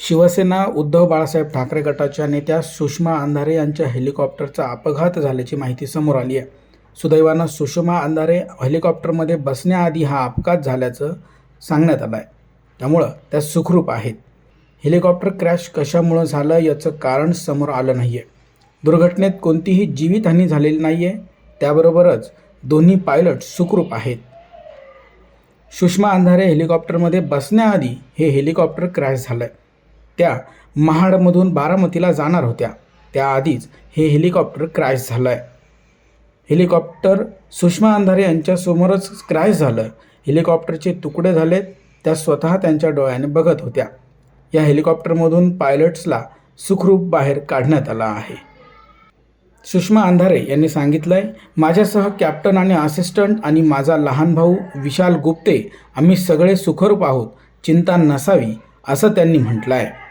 शिवसेना उद्धव बाळासाहेब ठाकरे गटाच्या नेत्या सुषमा अंधारे यांच्या हेलिकॉप्टरचा अपघात झाल्याची माहिती समोर आली आहे. सुदैवानं सुषमा अंधारे हेलिकॉप्टरमध्ये बसण्याआधी हा अपघात झाल्याचं सांगण्यात आलं आहे त्यामुळं त्या सुखरूप आहेत. हेलिकॉप्टर क्रॅश कशामुळं झालं याचं कारण समोर आलं नाही आहे दुर्घटनेत कोणतीही जीवितहानी झालेली नाही आहे त्याबरोबरच दोन्ही पायलट सुखरूप आहेत. सुषमा अंधारे हेलिकॉप्टरमध्ये बसण्याआधी हे हेलिकॉप्टर क्रॅश झालं आहे त्या महाडमधून बारामतीला जाणार होत्या. त्याआधीच हे हेलिकॉप्टर क्रॅश झालं आहे हेलिकॉप्टर सुषमा अंधारे यांच्यासमोरच क्रॅश झालं. हेलिकॉप्टरचे तुकडे झालेत त्या स्वतः त्यांच्या डोळ्याने बघत होत्या. या हेलिकॉप्टरमधून पायलट्सला सुखरूप बाहेर काढण्यात आला आहे. सुषमा अंधारे यांनी सांगितलं आहे माझ्यासह कॅप्टन आणि असिस्टंट आणि माझा लहान भाऊ विशाल गुप्ते आम्ही सगळे सुखरूप आहोत. चिंता नसावी असं त्यांनी म्हटलं आहे